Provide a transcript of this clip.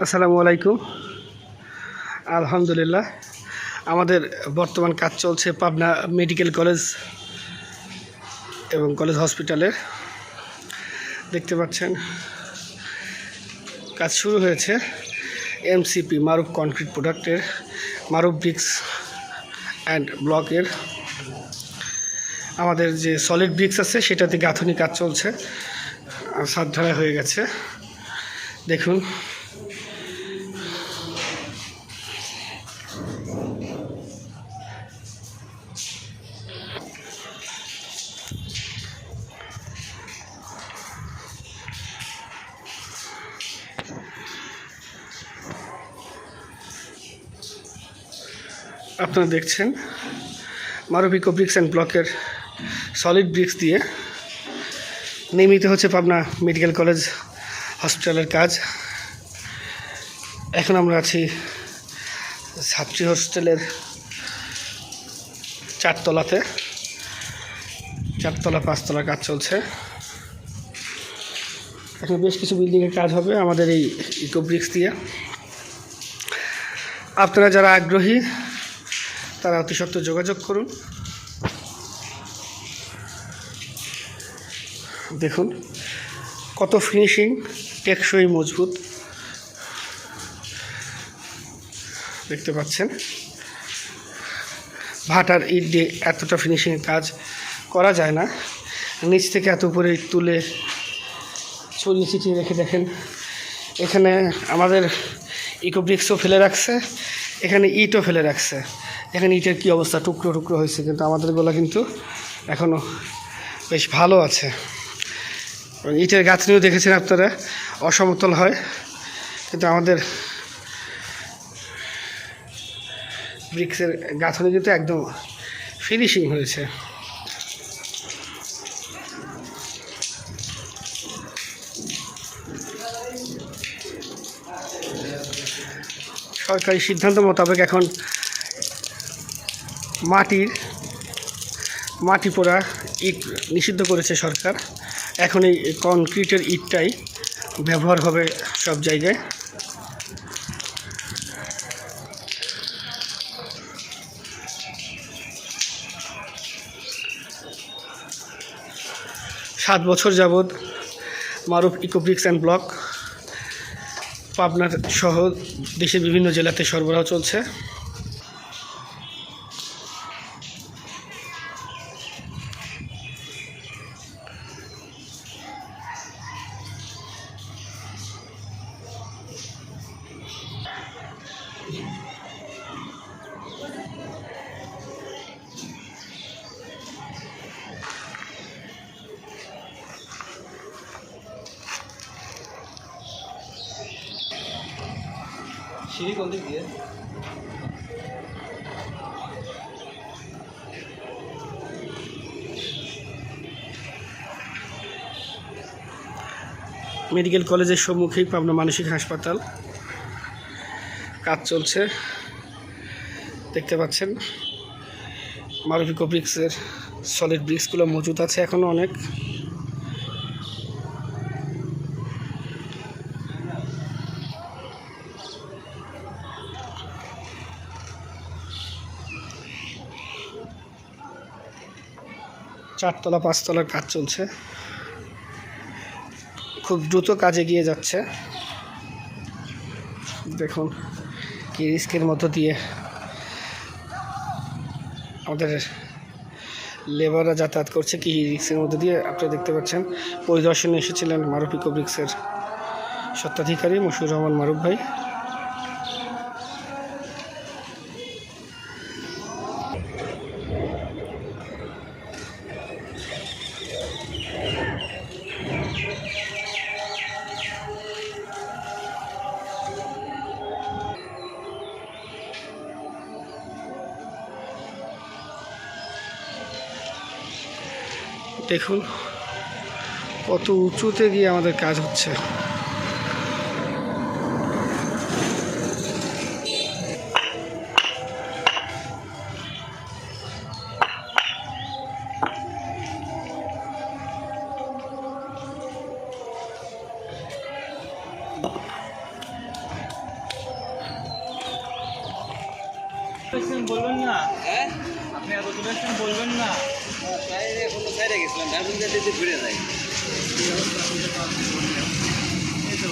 আসসালামু আলাইকুম। আলহামদুলিল্লাহ। আমাদের বর্তমান কাজ চলছে পাবনা মেডিকেল কলেজ এবং কলেজ হসপিটালের দেখতে পাচ্ছেন, কাজ শুরু হয়েছে এমসিপি, মারুফ কনক্রিট প্রোডাক্টের, মারুফ ব্রিক্স অ্যান্ড ব্লকের। আমাদের যে সলিড ব্রিক্স আছে, সেটাতে গাঁথনি কাজ চলছে, আর সাত ঢালাই হয়ে গেছে। দেখুন আপনারা দেখছেন মারুবিকো ব্রিক্স অ্যান্ড ব্লকের সলিড ব্রিক্স দিয়ে নিয়মিত হচ্ছে পাবনা মেডিকেল কলেজ হসপিটালের কাজ। এখন আমরা আছি ছাত্রী হোস্টেলের চারতলাতে। চারতলা, পাঁচতলা কাজ চলছে। এখন বেশ কিছু বিল্ডিংয়ের কাজ হবে আমাদের এই ইকো ব্রিক্স দিয়ে। আপনারা যারা আগ্রহী তারা অতি সত্ত্বর যোগাযোগ করুন। দেখুন, কত ফিনিশিং টেকসই মজবুত। দেখতে পাচ্ছেন, ভাটার ইট দিয়ে এতটা ফিনিশিং কাজ করা যায় না। নিচ থেকে এত উপরে তুলে ছড়িয়ে ছিটিয়ে রেখে দেখেন। এখানে আমাদের ইকোব্রিক্সও ফেলে রাখছে, এখানে ইটও ফেলে রাখছে। এখানে ইটের কী অবস্থা? টুকরো টুকরো হয়েছে, কিন্তু আমাদের গোলা কিন্তু এখনও বেশ ভালো আছে। ইটের গাঁথনিও দেখেছেন আপনারা, অসমতল হয়, কিন্তু আমাদের ব্রিক্সের গাঁথনি কিন্তু একদম ফিনিশিং হয়েছে। সরকারি সিদ্ধান্ত মোতাবেক এখন মাটির মাটি পোড়া ইট নিষিদ্ধ করেছে সরকার। এখন এই কনক্রিটের ইটটাই ব্যবহার হবে সব জায়গায়। সাত বছর যাবৎ মারুফ ইকোব্রিক্স অ্যান্ড ব্লক পাবনার সহ দেশের বিভিন্ন জেলাতে সরবরাহ চলছে। সিঁড়ি কোন দিক দিয়ে? মেডিকেল কলেজের সম্মুখেই পাবনা মানসিক হাসপাতাল। কাজ চলছে। দেখতে পাচ্ছেন মারুফিকো ব্রিক্সের সলিড ব্রিক্সগুলো মজুদ আছে এখনও অনেক। চারতলা, পাঁচতলার কাজ চলছে। খুব দ্রুত কাজে গিয়ে যাচ্ছে। দেখুন কি রিস্কের মধ্য দিয়ে আমাদের লেবাররা যাতায়াত করছে, কি রিক্সের মধ্যে দিয়ে আপনারা দেখতে পাচ্ছেন। পরিদর্শনে এসেছিলেন মারুফ ইকোব্রিক্সের স্বত্বাধিকারী মশুর রহমান মারুফ ভাই। দেখুন কত উঁচুতে গিয়ে আমাদের কাজ হচ্ছে। না? হ্যাঁ। আপনি এত তুলেছেন বলবেন না। সাইডে কোনো সাইডে গেছিলাম এখন যাতে ঘুরে যাই এই তো